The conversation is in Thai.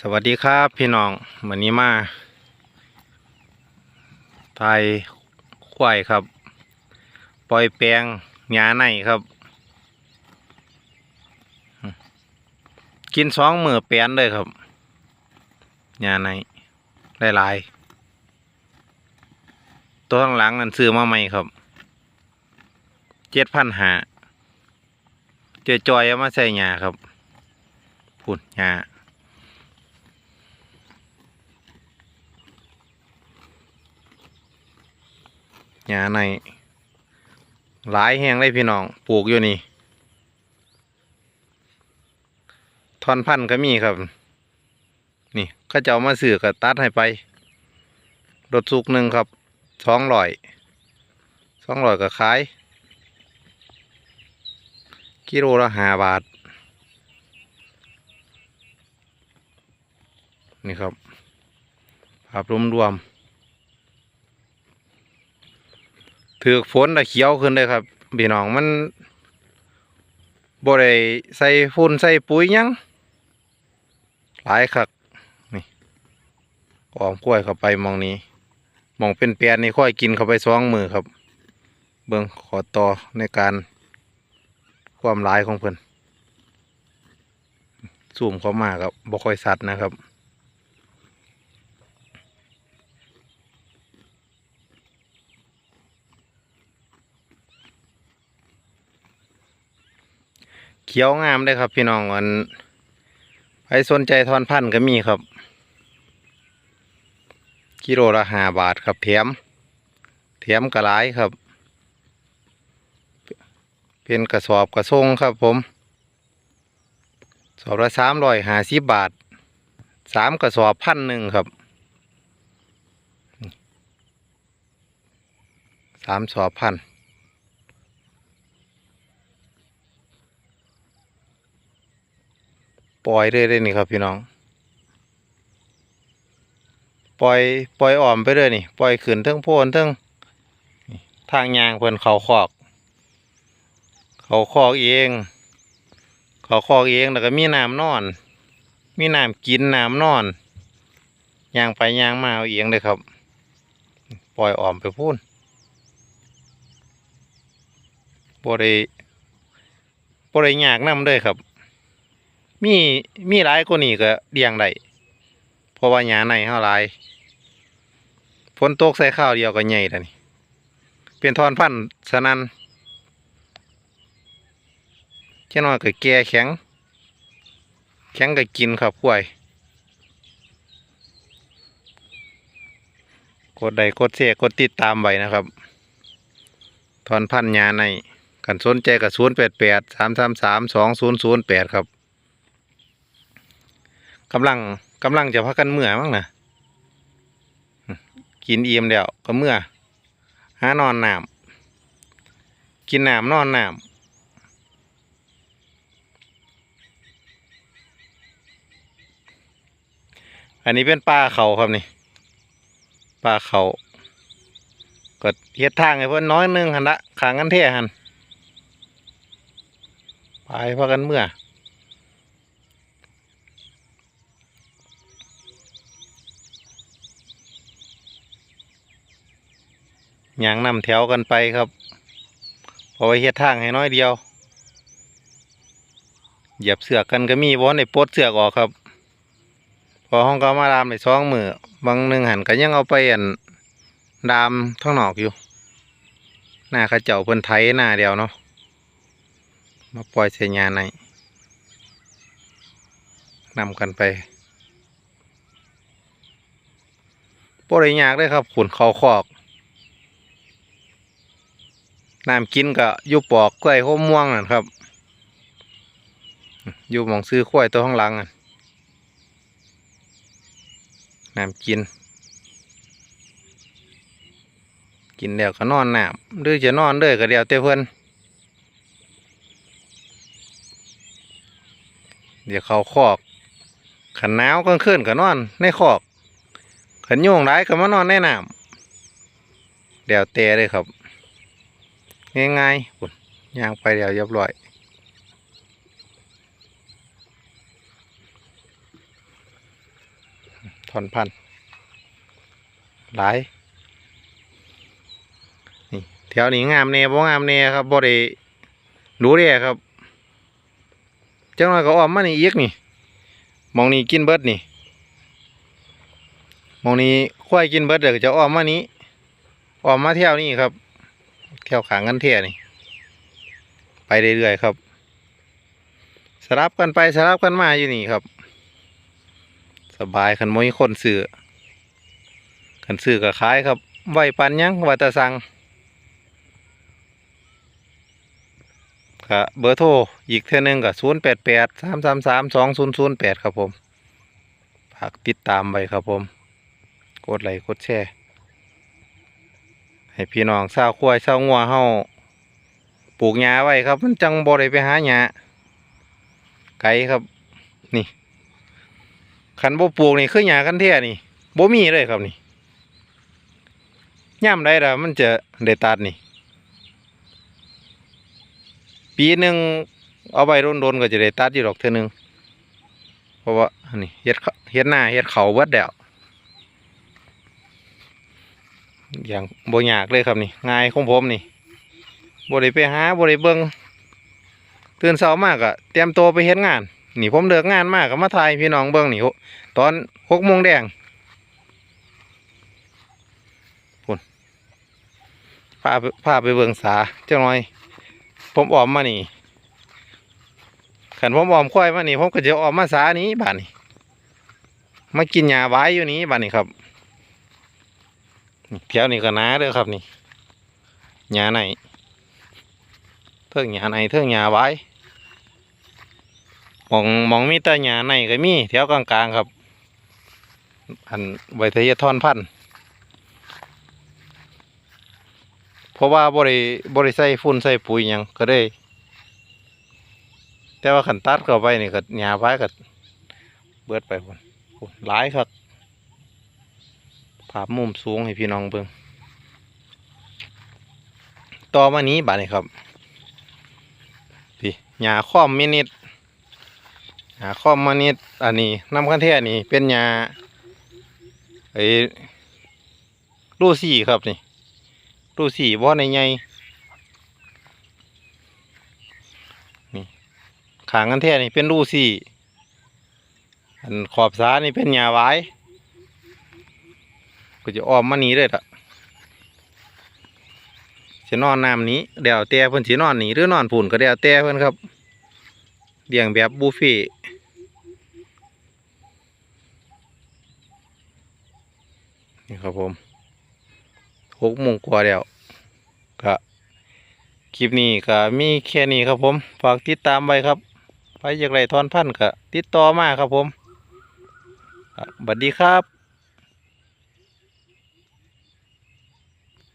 สวัสดีครับพี่น้องวันนี้มาไทยควายครับ ปล่อยแปลงหญ้าในครับ กินสองมือแปลนเลยครับหญ้าในหลายๆตัวข้างหลังนั่นซื้อมาใหม่ครับเจ็ดพันหาเจอจอยเอามาใส่หญ้าครับพุ่นหญ้า หญ้าในหลายแห้งเลยพี่น้องปลูกอยู่นี่ทอนพันธุ์ก็มีครับ นี่เขาจะเอามาสื่อกับตัดให้ไปรถสุกหนึ่งครับสองร้อยสองร้อยก็ขายกิโลละห้าบาท นี่ครับภาพรวมรวมๆ ถือฝนตะเขียวขึ้นเลยครับพี่น้องมันบ่ได้ใส่ฝุ่นใส่ปุ๋ยยังหลายคักนี่ออมกล้วยเข้าไปมองนี้มองเป็นแปลนนี่ค่อยกินเข้าไปสองมือครับ เบิ่งขอต่อในการความหลายของเพิ่นซูมเข้ามาครับบ่ค่อยสัดนะครับ เขียวงามเลยครับ พี่น้องอันใครสนใจทอนพันธุ์ก็มีครับ กิโลละห้าบาทครับแถมแถมกระไรครับ เป็นกระสอบกระทรงครับผมสอบละสามร้อยห้าสิบบาทสามกระสอบพันหนึ่งครับสามสอบพัน ปล่อยเลยเลยๆนี่ครับพี่น้อง ปล่อยปล่อยอ่อมไปเลยนี่ปล่อยขึ้นทั้งโพนทั้งทางยางเพิ่นเขาคอก เขาคอกเอง เขาคอกเองแล้วก็มีน้ำนอน มีน้ำกินน้ำนอนยางไปยางมาเอาเองเลยครับ ปล่อยอ่อมไปพูนบ่ได้บ่ได้ยากน้ำเลยครับ มีมีหลายกว่านี้ก็เลี้ยงได้เพราะว่าหญ้าในเฮาหลายฝนตกใส่ข้าวเดียวก็ใหญ่แล้วนี่เป็นทอนพันธุ์สนันแค่น้อยก็แก่แข็ง แข็งก็กินครับกล้วยกดใดกดเสียกดติดตามไว้นะครับ ทอนพันธุ์หญ้าในกันสนใจกับศูนย์แปดแปดสามสามสามสองศูนย์ศูนย์แปดครับ กำลังกำลังจะพักกันเมื่อมั้งนะกินเอี่ยมแล้วก็เมื่อหานอนน้ำกินน้ำนอนน้ำอันนี้เป็นปลาเขาครับนี่ปลาเขาก็เฮ็ดทางให้เพิ่นน้อยนึงหันละขางกันเท่หันไปพักกันเมื่อ ย่างนำแถวกันไปครับพอไว้เฮ็ดทางให้น้อยเดียว เหยียบเสือกกันก็มีบ่ในปดเสือกออกครับ พอห้องก็มาดามในสองมือบางหนึ่งหันก็ยังเอาไปอันดามทั้งหนอกอยู่ หน้าข้าเจ้าเพิ่นไถหน้าเดียวเนาะมาปล่อยเสียญาในนำกันไปปได้ยากเลยครับขุนเขาคอก น้ำกินก็อยู่ปอกกล้วยข้าวม่วงนั่นครับอยู่มองซื้อกล้วยตัวข้างหลังนั่นน้ำกิน กินแล้วก็นอนน้ำหรือจะนอนเด้อก็เดียวแต่เพื่อนเดี๋ยวเขาคอกขันหนาวกลางคืนก็นอนในคอกขันโยงร้ายก็มานอนในน้ำเดี๋ยวเตะเลยครับ ง่ายๆปุ่นย่างไปเดี๋ยวเรียบร้อยทอนพันธุ์หลายนี่แถวนี้งามแน่บ่งามแน่ครับบ่ได้รู้เด้ครับจังหน่อยก็อ้อมมานี่อีกนี่มองนี้กินเบิดนี่มองนี้ควายกินเบิดเดี๋ยวจะอ้อมมานี้อ้อมมาเที่ยวนี่ครับ เที่ยวขางกันเที่ยนี่ ไปเรื่อยๆครับ สลับกันไปสลับกันมาอยู่นี่ครับ สบายคันมยคนซื้อคันซื้อก็ขายครับไหวปันยังว่าแตะสั่งก็เบอร์โทรอีกเท่านึงก็ศูนย์แปดแปดสามสามสามสองศูนย์ศูนย์แปดครับผมฝากติดตามไว้ครับผม กดไลค์กดแชร์ ให้พี่น้องชาวควายชาวงัวเฮาปลูกหญ้าไว้ครับ มันจังบ่ได้ไปหาหญ้าไกลครับ นี่ขันบ่ปลูกนี่คือหญ้ากันแท้นี่บ่มีเลยครับนี่ย่ำได้ละมันจะได้ตัดนี่ ปีหนึ่งเอาไปโดนๆก็จะได้ตัดอยู่ดอกเท่อหนึงเพราะว่านี่เฮ็ดเขาเฮ็ดหน้าเฮ็ดเขาเบิดแล้ว อย่างบ่ยากเลยครับนี่ง่ายของผมนี่บ่ได้ไปหาบ่ได้เบิ่งตื่นเช้ามากอะเตรียมตัวไปเฮ็ดงานนี่ผมเลิกงานมากก็มาถ่ายพี่น้องเบิ่งนี่ตอนหกโมงแดงพุ่นพาพาไปเบิ่งสาเจ้าหน่อย ผมออมมานี่ขันผมออมควายมานี่ผมก็จะออมมาสานี้บ้านนี้มากินหญ้าไว้อยู่นี้บ้านนี้ครับ แถวนี้ก็น้าเด้อครับนี่หญ้าไหนเทิงหญ้าไหนเทิงหญ้าไว้มองมองมีแต่หญ้าไหนก็มีแถวกลางๆครับ อันไวทยทอนพันเพราะว่าบริบริใส่ฝุ่นใส่ปุ๋ยยังก็ได้ แต่ว่าขันตัดเข้าไปนี่ก็หญ้าไว้ก็เบิดไปพุ่นหลายครับาพมุมสูงให้พี่น้องเบิ่งต่อมานี้บาดนี้ครับพี่หญ้าค้อมมินิดหญ้าค้อมมานิดอันนี้น้ำขั้นแท้นี่เป็นหญ้าไอ้ลูซี่ครับนี่ลูซี่บ่ในใหญ่นี่ขางกันแท้นี่เป็นลูซี่อันขอบสานี่เป็นหญ้าไว้ ก็จะอ้อมมานี้เลยล่ะจะนอนน้ำนี้เดี๋ยวแต่เพิ่นสินอนนี่หรือนอนผุ่นก็เดี๋ยวแต่เพิ่นครับเลี้ยงแบบบุฟเฟ่นี่ครับผมหกโมงกว่าแล้วก็คลิปนี้ก็มีแค่นี้ครับผม ฝากติดตามไว้ครับ ไปอยากไรทอนพันธ์ก็ติดต่อมาครับผมอะสวัสดีครับ